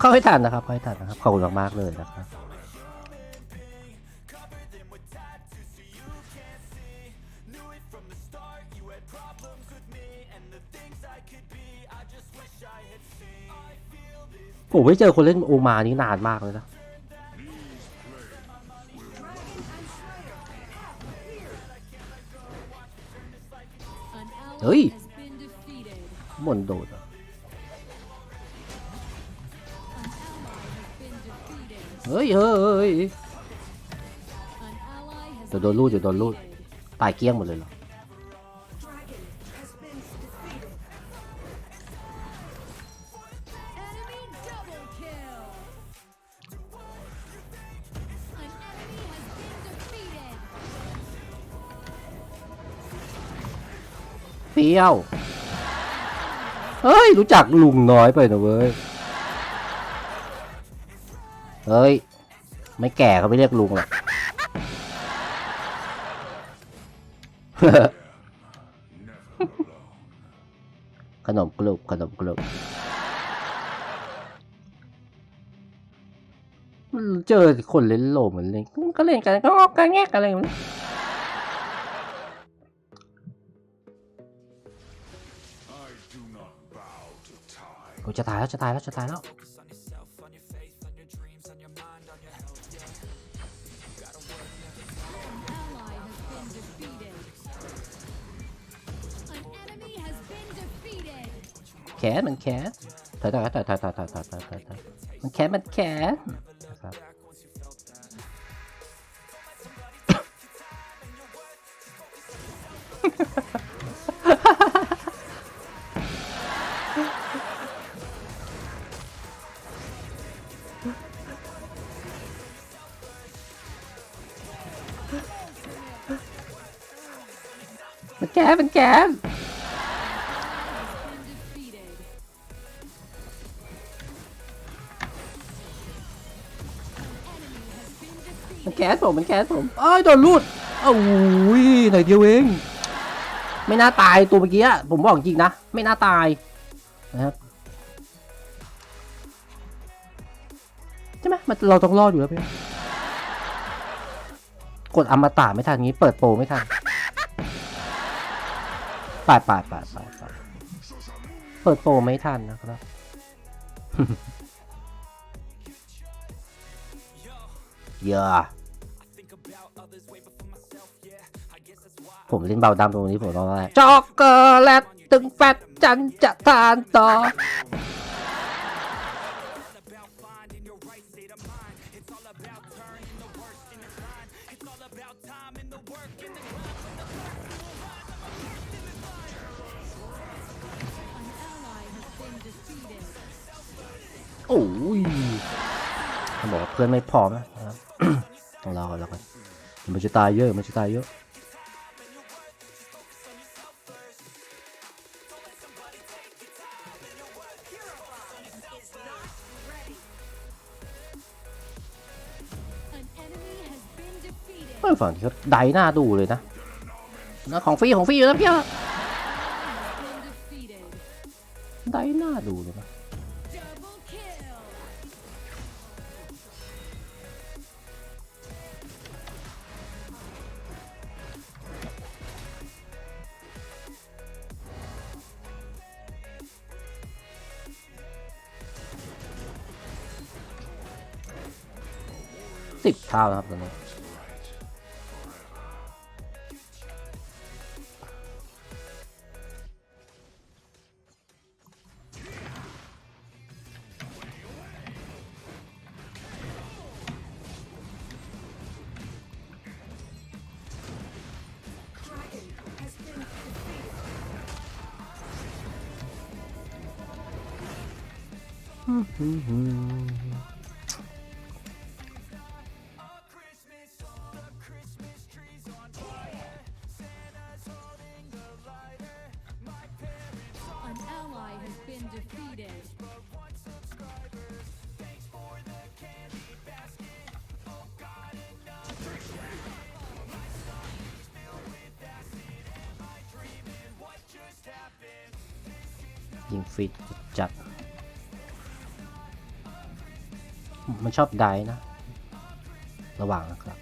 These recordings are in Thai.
เข้าให้ทันนะครับเข้าให้ทันนะครับขอบคุณมากๆเลยนะครับผมไม่เจอคนเล่นโอมานี่นานมากเลยนะเฮ้ยมนโดดอะ เฮ้ยเฮ้ยเดี๋ยวโดนลูดเดี๋ยวโดนลูดตายเกลี้ยงหมดเลยเหรอเปรี้ยว เฮ้ย รู้จักลุงน้อยไปนะเว้ย เฮ้ย ไม่แก่เขาไม่เรียกลุงหรอกขนมกรุบขนมกรุบมันเจอคนเล่นโลเหมือนเล่นก็เล่นกันก็กันแงกอะไรมันโอ้ยจะตายแล้วจะตายแล้วจะตายแล้ว แขนมันแขนถอยถอยถอยถอยถอยถอยถอยถอยถอยถอยมันแขนมันแขนนะครับมันแขนมันแขน มันแขนผมมันแขนผมเอ้ยโดนลูดโอ้ยหน่อยเดียวเองไม่น่าตายตัวเมื่อกี้อะผมบอกจริงนะไม่น่าตายนะครับใช่ไหมมันเราต้องรอดอยู่แล้วพี่กดอมตะไม่ทันงี้ เปิดโปรไม่ทันปาดปาดปาดปาดปาดเปิดโปรไม่ทันนะครับเยอะ ผมเล่นเบาดำตรงนี้ผมร้องอะไรช็อกโกแลตตึงแฟตจันจะทานต่อ โอ้ยเขาบอกว่าเพื่อนไม่พร้อมนะครับต้องรอกันแล้วกันมันจะตายเยอะ มันจะตายเยอะ ฝั่งที่เขาไดหน้าดูเลยนะนะของฟรีของฟรีอยู่นะพี่ไดหน้าดูเลยนะสิบเท่านะครับตอนนี้ ยิงฟรีจัด มันชอบได้นะ ระหว่างนะครับ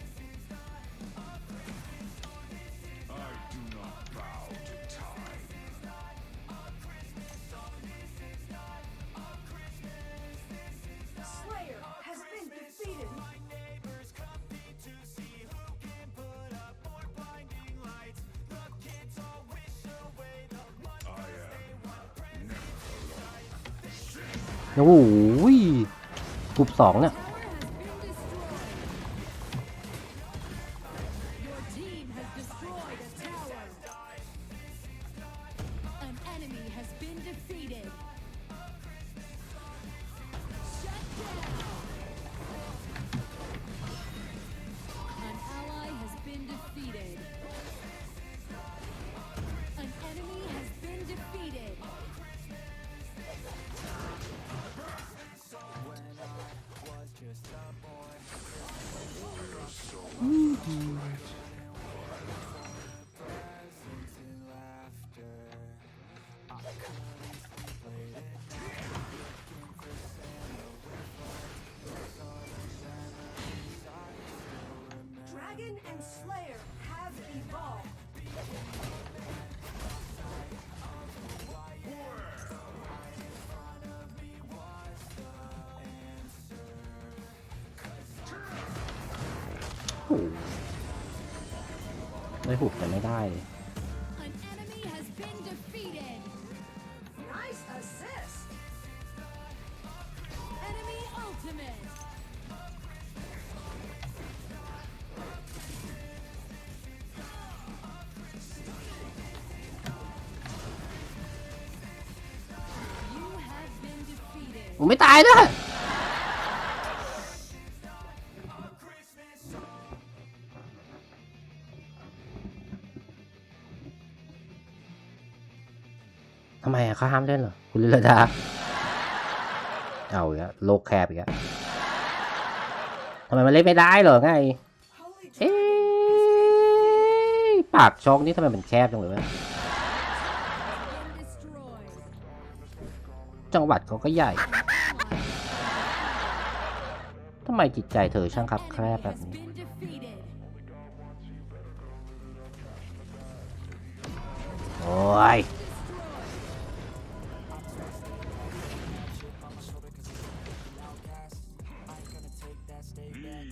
โอ้ย กลุ่มสองเนี่ย ได้หุบแต่ไม่ได้เลย An enemy has been defeated. Nice assist. Enemy ultimate. You have been defeated. ผมไม่ตายด้วย เขาห้ามเล่นเหรอ คุณลิลดา เอาอีกแล้วโลกแคบอีกแล้วทำไมมันเล่นไม่ได้เหรอไง เอ๊ปากช่องนี่ทำไมมันแคบจังเลยวะจังหวัดเขาก็ใหญ่ทำไมจิตใจเธอช่างคับแคบแบบนี้ โอ้ย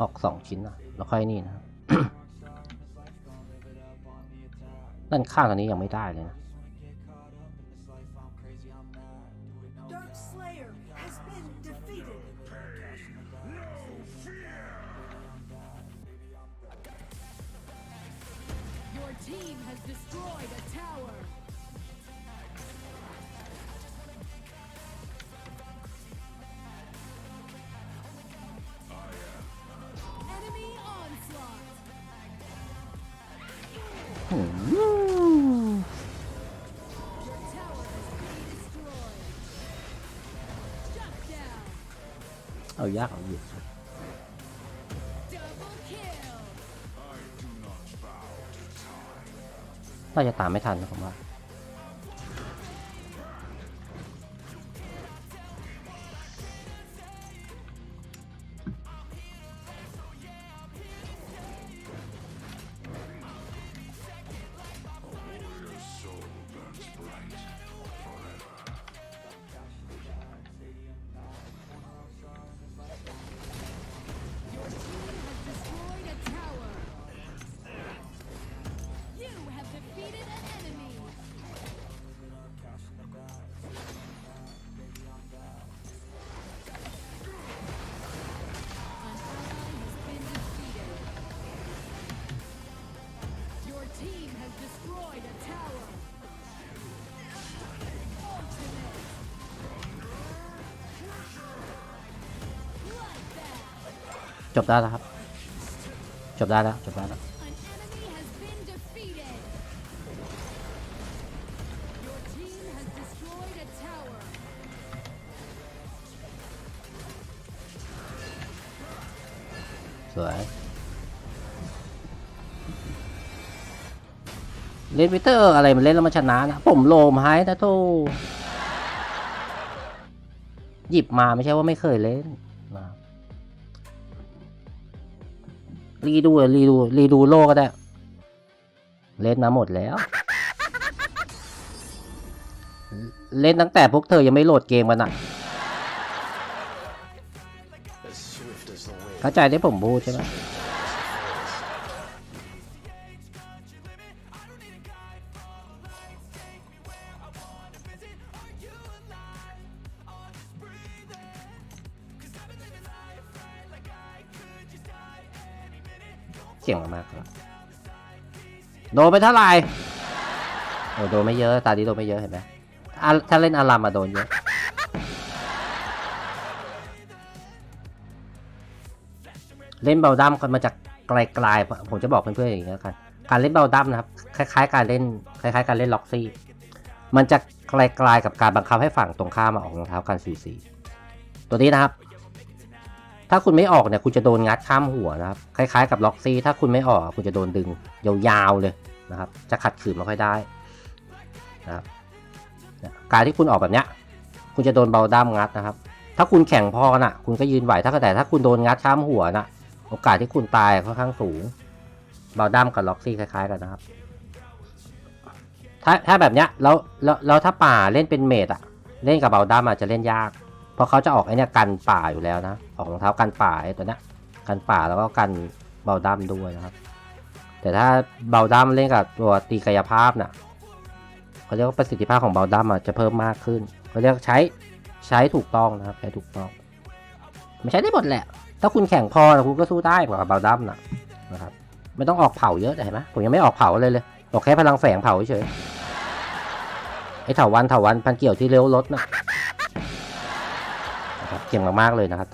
ออกสองชิ้นนะแล้วค่อยนี่นะครับด้านข้างอันนี้ยังไม่ได้เลยนะ เอายากเอาอยู่น่าจะตามไม่ทันนะผมว่า จบได้แล้วครับ จบได้แล้ว จบได้แล้ว สวย เล่นวิเตอร์อะไรมันเล่นแล้วมันชนะนะ ผมโลมไฮนะโทหยิบมาไม่ใช่ว่าไม่เคยเล่นนะรีดู อะรีดูรีดูโลก็ได้เล่นมาหมดแล้ว เล่นตั้งแต่พวกเธอยังไม่โหลดเกมกันอะ As swift as the wind. เข้าใจที่ผมพูดใช่ไหม เสียงมากๆครับโดนไปเท่าไหร่โอ้โดนไม่เยอะ ตาดีโดนไม่เยอะเห็นไหมอะถ้าเล่นอารัมมาโดนเยอะ เล่นเบลดัมกันมาจากไกลๆ ผมจะบอกเพื่อนๆอย่างนี้แล้วกัน การเล่นเบลดัมนะครับ คล้ายๆ การเล่น คล้ายๆ การเล่นล็อกซี่ มันจะไกลๆกับการบังคับให้ฝั่งตรงข้ามมาออกรองเท้ากันสีสีตัวนี้นะครับ ถ้าคุณไม่ออกเนี่ยคุณจะโดนงัดข้ามหัวนะครับ คล้ายๆกับล็อกซี่ ถ้าคุณไม่ออกคุณจะโดนดึงยาวๆเลยนะครับ จะขัดขืนไม่ค่อยได้นะครับการที่คุณออกแบบเนี้ย คุณจะโดนเบลดัมงัดนะครับ ถ้าคุณแข็งพอน่ะ คุณก็ยืนไหว ถ้าแต่ถ้าคุณโดนงัดข้ามหัวน่ะ โอกาสที่คุณตายค่อนข้างสูง เบลดัมกับล็อกซี่คล้ายๆกันนะครับ ถ้าถ้าแบบเนี้ยแล้วแล้วแล้วถ้าป่าเล่นเป็นเมดอะเล่นกับเบลดัมอาจจะเล่นยาก เพราะเขาจะออกไอเนี้ยกันป่าอยู่แล้วนะ ออกรองเท้ากันป่าไอตัวเนี้ยกันป่าแล้วก็กันเบลดัมด้วยนะครับ แต่ถ้าเบลดัมเล่นกับตัวตีกายภาพน่ะเขาเรียกว่าประสิทธิภาพของเบลดัมอะจะเพิ่มมากขึ้นเขาเรียกใช้ใช้ถูกต้องนะครับใช้ถูกต้องไม่ใช้ได้หมดแหละ ถ้าคุณแข่งพอนะคุณก็สู้ได้กว่าเบลดัมนะนะครับไม่ต้องออกเผาเยอะเห็นไหมผมยังไม่ออกเผาเลยเลยออกแค่พลังแฝงเผาเฉยไอ้เถาวันเถาวันพันเกี่ยวที่เลี้ยวรถนะ เก่งมากๆเลยนะครับ